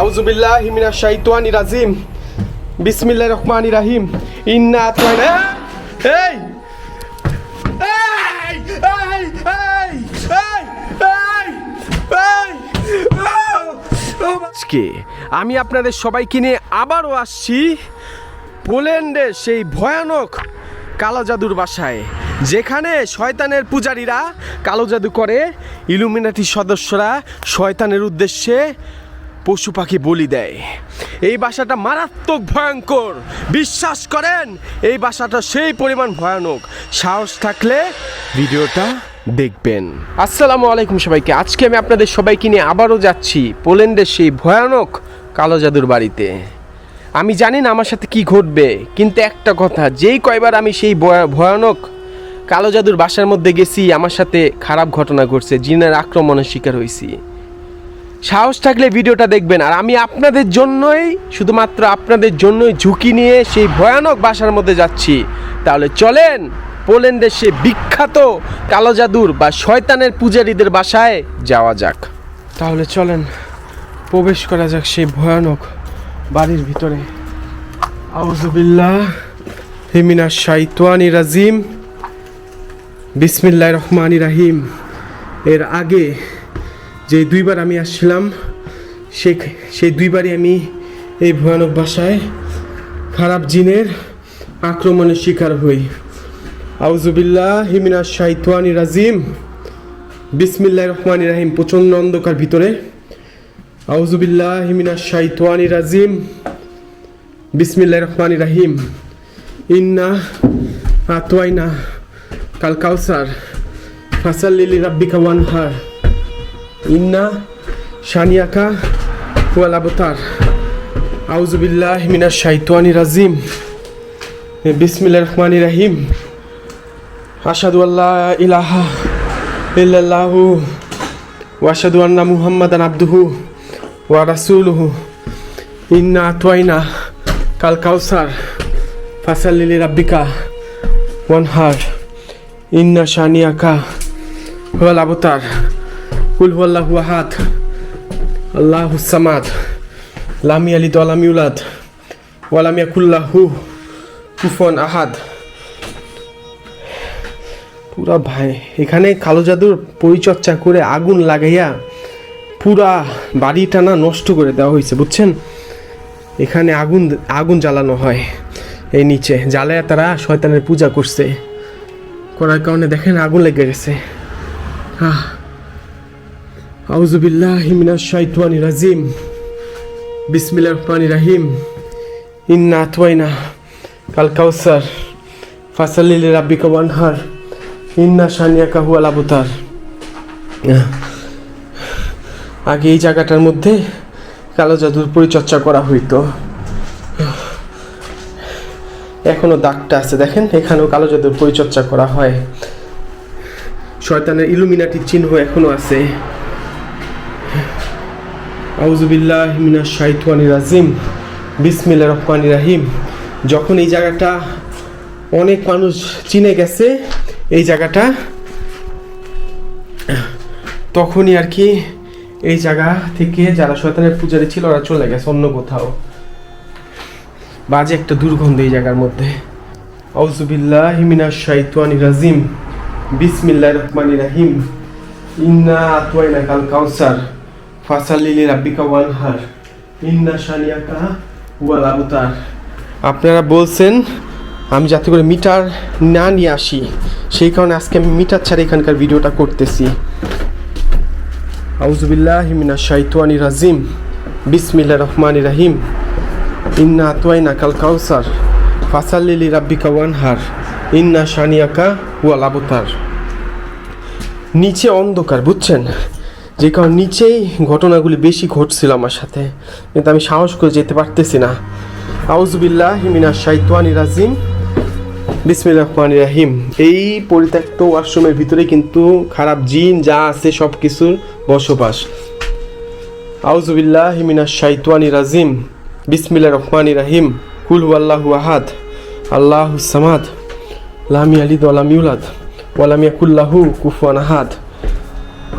আউজুবিল্লাহ হিমিনা শাইতানি রাজিম। বিসমিল্লাহ রহমান রাহিম। ইন্না এই! আজকে আমি আপনাদের সবাইকে নিয়ে আবারও আসছি পোল্যান্ডের সেই ভয়ানক কালো জাদুর বাসায়, যেখানে শয়তানের পূজারীরা কালো জাদু করে ইলুমিনাটি সদস্যরা শয়তানের উদ্দেশ্যে পশু পাখি বলি দেয়। এই বাসাটা মারাত্মক ভয়ঙ্কর। বিশ্বাস করেন, এই বাসাটা সেই পরিমাণ ভয়ানক। সাহস থাকলে ভিডিওটা দেখবেন। আসসালামু আলাইকুম সবাইকে। আজকে আমি আপনাদের সবাইকে নিয়ে আবারও যাচ্ছি পোল্যান্ডের সেই ভয়ানক কালো জাদুর বাড়িতে। আমি জানি না আমার সাথে কি ঘটবে, কিন্তু একটা কথা, যেই কয়বার আমি সেই ভয়া- ভয়ানক কালো জাদুর বাসার মধ্যে গেছি, আমার সাথে খারাপ ঘটনা ঘটছে, জিনের আক্রমণের শিকার হয়েছি। সাহস থাকলে ভিডিওটা দেখবেন। আর আমি আপনাদের জন্যই, শুধুমাত্র আপনাদের জন্যই ঝুঁকি নিয়ে সেই ভয়ানক বাসার মধ্যে যাচ্ছি। তাহলে চলেন, পোল্যান্ডের সে বিখ্যাত কালো জাদুর বা শয়তানের পূজারীদের বাসায় যাওয়া যাক। তাহলে চলেন, প্রবেশ করা যাক সেই ভয়ানক বাড়ির ভিতরে। আউজুবিল্লাহ হিমিনা শাইতানি রাজিম। বিসমিল্লাহ রহমানি রাহিম। এর আগে যে দুইবার আমি আসছিলাম, সে সেই দুইবারই আমি এই ভয়ানক বাসায় খারাপ জিনের আক্রমণের শিকার হই। আউজুবিল্লাহ হিমিনা শাইতানি রাজিম। বিসমিল্লাহ রহমানি রাহিম। প্রচণ্ড অন্ধকার ভিতরে। আউজুবিল্লাহ হিমিনা শাইতানি রাজিম। বিসমিল্লাহ রহমানি রাহিম। ইন্না আতওয়াইনা কাল কাউসার। ফাসাল্লিলি রাব্বিকা ওয়ানহার। ইন্না শানিয়াকা ওয়াল আবতার আউজুবিল্লাহ মিনাশ শাইতানি রাজিম বিসমিল্লাহির রহমানির রহিম আশহাদু আল্লা ইলাহা ইল্লাল্লাহু ওয়া আন্না মুহাম্মাদান আবদুহু ওয়া রাসূলুহু ইন্না আতওয়াইনা কাল কাউসার ফাসাল্লিলি রাব্বিকা ওয়ানহার ইন্না শানিয়াকা ওয়াল আবতার কুল হুয়াল্লাহু আহাদ, আল্লাহু সামাদ, লাম ইয়ালিদ ওয়া লাম ইউলাদ, ওয়া লাম ইয়াকুল আহাদ। পুরা ভাই, এখানে কালো জাদুর পরিচর্যা করে আগুন লাগাইয়া পুরা বাড়িটা না নষ্ট করে দেওয়া হয়েছে, বুঝছেন? এখানে আগুন আগুন জ্বালানো হয় এই নিচে জ্বালায়া তারা শয়তানের পূজা করছে। করার কারণে দেখেন আগুন লেগে গেছে। আহ। আউজুবিল্লাহ মিনাশ শাইতানির রাজিম। বিসমিল্লাহির রহমানির রহিম। ইন্না আতওয়াইনা কাল কাউসার। ফাসাল্লি লিরাব্বিকা ওয়ানহার। ইন্না শানিয়াকা হুয়াল আবতার। আগে এই জায়গাটার মধ্যে কালো জাদুর পরিচর্যা করা হইতো। এখনও দাগটা আছে, দেখেন? এখানেও কালো জাদুর পরিচর্যা করা হয়। শয়তানের ইলুমিনাটির চিহ্ন এখনও আছে। আউজুবিল্লাহ মিনাশ শাইতানি রাজিম। বিসমিল্লাহ রহমানি রাহিম। যখন এই জায়গাটা অনেক মানুষ চিনে গেছে, এই জায়গাটা, তখনই আর কি এই জায়গা থেকে যারা শয়তানের পূজারি ছিল, ওরা চলে গেছে অন্য কোথাও। বাজে একটা দুর্গন্ধ এই জায়গার মধ্যে। আউজুবিল্লাহ মিনাশ শাইতানি রাজিম। বিসমিল্লাহ রহমানি রাহিম। ইন্না আতওয়াইনা কাল কাউসার। ফাসাল্লিলি রাব্বিকা ওয়ানহার ইন্না শানিয়াকা ওয়াল আবতার। আপনারা বলছেন, আমি যাতে করে মিটার না নিয়ে আসি, সেই কারণে আজকে আমি মিটার ছাড়া এখানকার ভিডিওটা করতেছি। আউজুবিল্লাহ মিনাশ শাইতানি রাজিম বিসমিল্লাহ রহমানি রাহিম। ইন্না আতওয়াইনা কাল কাউসার ফাসাল্লিলি রাব্বিকা ওয়ানহার ইন্না শানিয়াকা ওয়াল আবতার। নিচে অন্ধকার, বুঝছেন? যে কারণ নিচেই ঘটনাগুলি বেশি ঘটছিল আমার সাথে। কিন্তু আমি সাহস করে যেতে পারতেছি না। আউজুবিল্লাহ হিমিনা শাইতানি রাজিম। বিসমিল্লাহ রহমান রাহিম। এই পরিত্যক্ত ওয়াশরুমের ভিতরে কিন্তু খারাপ জিন যা আছে সব কিছুর বসবাস। আউজুবিল্লাহ হিমিনা শাইতানি রাজিম। বিসমিল্লাহ রহমান রাহিম। কুল আল্লাহু আহাদ। আল্লাহ সামাদ। লামি আলিদ ওয়ালাম ইউলাদ। ওয়ালাম ইয়াকুল্লাহু কুফুয়ান আহাদ।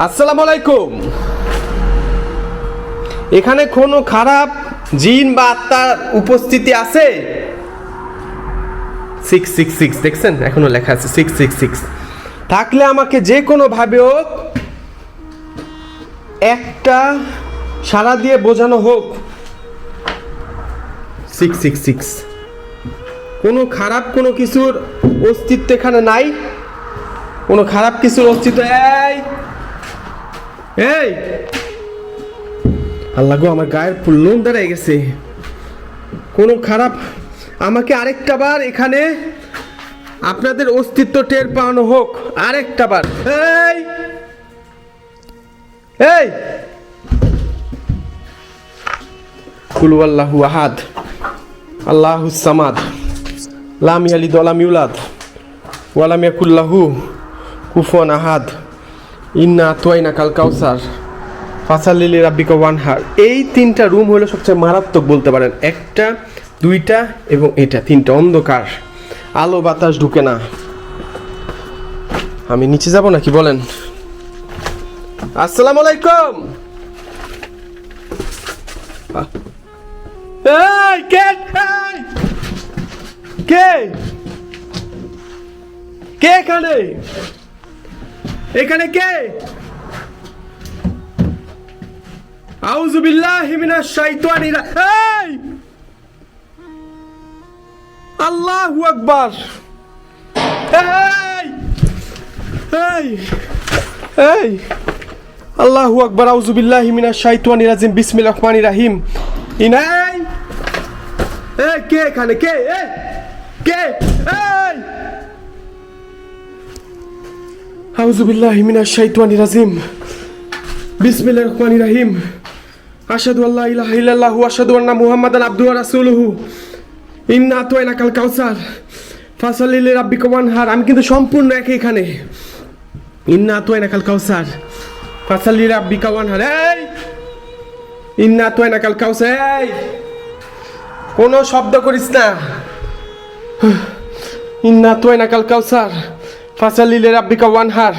আসসালামু আলাইকুম। এখানে কোনো খারাপ জিন বা আত্মার উপস্থিতি আছে? সিক্স সিক্স সিক্স দেখছেন? এখনও লেখা আছে সিক্স সিক্স সিক্স থাকলে আমাকে যে কোনো ভাবে হোক, একটা সারা দিয়ে বোঝানো হোক। সিক্স সিক্স সিক্স কোনো খারাপ কোনো কিছুর অস্তিত্ব এখানে নাই। কোনো খারাপ কিছুর অস্তিত্ব, এই এই! আল্লাহ গো, আমার গায়ের লোন দাঁড়ায় গেছে। কোনো খারাপ? আমাকে আরেকটা বার এখানে আপনাদের অস্তিত্ব টের পাওয়ানো হোক। আরেকটা বার। এই! এই! কুলু আল্লাহু আহাদ, আল্লাহু সামাদ, লাম ইয়ালিদ ওয়ালাম ইউলাদ ওয়ালাম ইয়াকুল্লাহু কুফুয়ান আহাদ। ইন্না তোয়াইনা কাল কাউসার। ফাসালিলি রাব্বিকা ওয়ানহার এই তিনটা রুম হলো সবচেয়ে মারাত্মক বলতে পারেন। একটা, দুইটা এবং এটা, তিনটা অন্ধকার। আলো বাতাস ঢুকে না। আমি নিচে যাব নাকি বলেন? আসসালামু আলাইকুম। এই, কে! কে? কে এখানে? এখানে কে? আউযু বিল্লাহি মিনাশ শাইতানির এই! আল্লাহু আকবার! এই! রাজিম, বিসমিল্লাহির রহমানির রহিম। ইনাই! এই, কে এখানে? কে? এই কে? আউযু বিল্লাহি মিনাশ শাইতানির রাজিম। বিসমিল্লাহির রহমানির রহিম। আশহাদু আল্লা ইলাহা ইল্লাল্লাহু আশহাদু আন্না মুহাম্মাদান আবদুহু ওয়া রাসূলুহু। ইন্না কাউসার। ফাসাল্লি লিরাব্বিকা ওয়ানহার। আমি কিন্তু সম্পূর্ণ একই এখানে। ইন্না কাউসার। ফাসাল্লি লিরাব্বিকা ওয়ানহার। এই! ইন্না আতওয়াইনা কাল কাউসার। কোনো শব্দ করিস না। ইন্না আতওয়াইনা কাল কাউসার। ফাসাল্লি লিরাব্বিকা ওয়ানহার,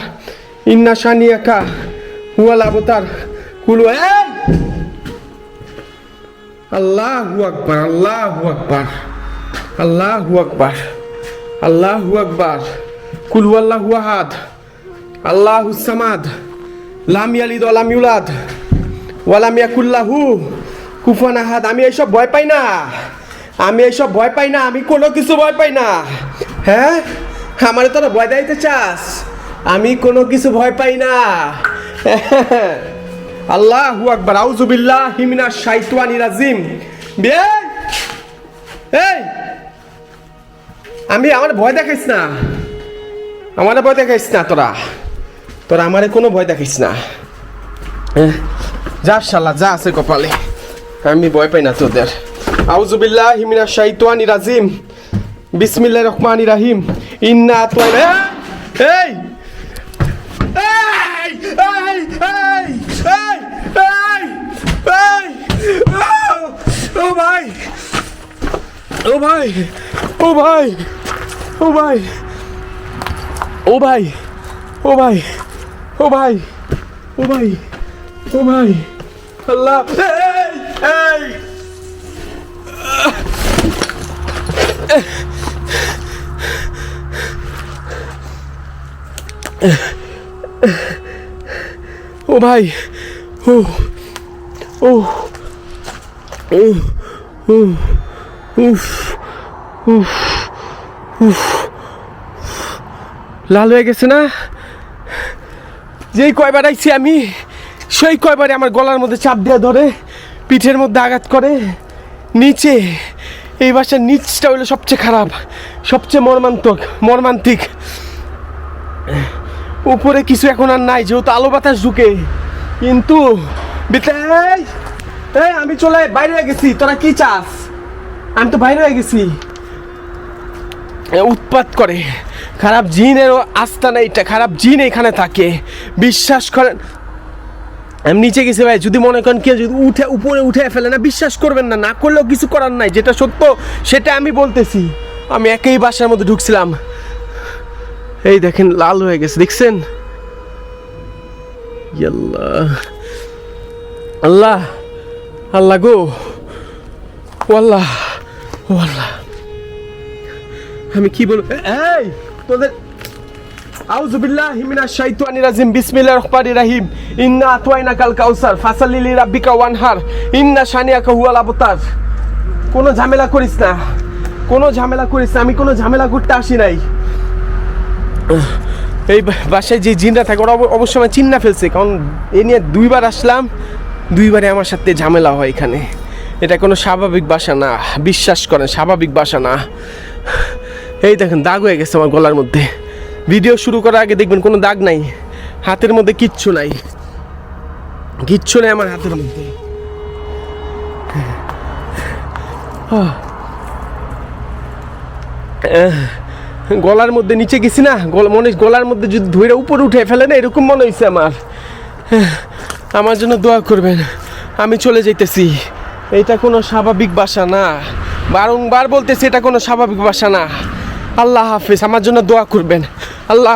ইন্না শানিয়াকা হুয়াল আবতার। কুলু আল্লাহু আকবার আল্লাহু আকবার আল্লাহু আকবার আল্লাহু আকবার। কুল, আল্লাহু আহাদ, আল্লাহু সামাদ, লাম ইয়ালিদ ওয়া লাম ইউলাদ, ওয়া লাম ইয়াকুল্লাহু কুফুয়ান আহাদ। আমি এইসব ভয় পাই না, আমি এইসব ভয় পাই না, আমি কোনো কিছু ভয় পাই না। হ্যাঁ? আমারে তোরা ভয় দেখাইতে চাস? আমি কোনো কিছু ভয় পাই না। আল্লাহু আকবার আউযু বিল্লাহি মিনাশ শাইতানির রাজিম। এই আমি আমার ভয় দেখাইস না। আমার ভয় দেখাইস না তোরা। তোরা আমারে কোনো ভয় দেখাইস না। এহ, যা শালা যা আছে কপালে। আমি ভয় পাই না তোদের। আউযু বিল্লাহি মিনাশ শাইতানির রাজিম। বিসমিল্লাহির রহমানির রহিম। ইন্না এই, ও ভাই ও ভাই ও ভাই ও ভাই ও ভাই ও ভাই ও ভাই ও ভাই ও ভাই, আল্লাহ, এই এই ও ভাই, ও ও ও উফ উফ উফ, লাল হয়ে গেছে না? যেই কয়বার আইছি আমি, সেই কয়বারে আমার গলার মধ্যে চাপ দিয়ে ধরে, পিঠের মধ্যে আঘাত করে। নিচে, এই বাসার নিচটা হলো সবচেয়ে খারাপ, সবচেয়ে মর্মান্তক, মর্মান্তিক। উপরে কিছু এখন আর নাই, যেহেতু আলো বাতাস ঢুকে। কিন্তু আমি চলে বাইরে হয়ে গেছি, তোরা কি চাস? আমি তো বাইরে হয়ে গেছি। উৎপাত করে। খারাপ জিনেরও আস্থানা এটা খারাপ জিন এখানে থাকে। বিশ্বাস করেন, আমি নিচে গেছি ভাই, যদি মনে করেন কেউ যদি উঠে, উপরে উঠে ফেলে না, বিশ্বাস করবেন না না করলেও কিছু করার নাই, যেটা সত্য, সেটা আমি বলতেছি। আমি একই বাসার মধ্যে ঢুকছিলাম। এই দেখেন, লাল হয়ে গেছে, দেখছেন? আল্লাহ আল্লাহ গো। ও আল্লাহ আল্লাহ। আমি কি বলব? এই তোদের আউযু বিল্লাহি মিনাশ শাইতানির রাজিম, বিসমিল্লাহির রহমানির রহিম। ইন্না আতওয়াইনা কাল কাউসার ফাসাল্লি লিরাব্বিকা ওয়ানহার। ইন্না শানিয়াকা হুয়াল আবতার। কোনো ঝামেলা করিস না। কোনো ঝামেলা করিস না। আমি কোনো ঝামেলা করতে আসি নাই। এই বাসায় যে জিনরা থাকে, ওরা অব- অবশ্য আমার চিন্না ফেলছে, কারণ এ নিয়ে দুইবার আসলাম, দুইবারে আমার সাথে ঝামেলা হয় এখানে। এটা কোনো স্বাভাবিক বাসা না, বিশ্বাস করেন, স্বাভাবিক বাসা না। এই দেখেন, দাগ হয়ে গেছে আমার গলার মধ্যে। ভিডিও শুরু করার আগে দেখবেন কোনো দাগ নাই, হাতের মধ্যে কিচ্ছু নাই। কিচ্ছু নেই আমার হাতের মধ্যে। আহ। গলার মধ্যে নিচে গেছি না মনে গলার মধ্যে যদি ধরে উপরে উঠে ফেলে না, এরকম মনে হয়েছে আমার। আমার জন্য দোয়া করবেন, আমি চলে যাইতেছি। এটা কোনো স্বাভাবিক বাসা না। বারংবার বলতেছি, এটা কোনো স্বাভাবিক বাসা না। আল্লাহ হাফিজ, আমার জন্য দোয়া করবেন। আল্লাহ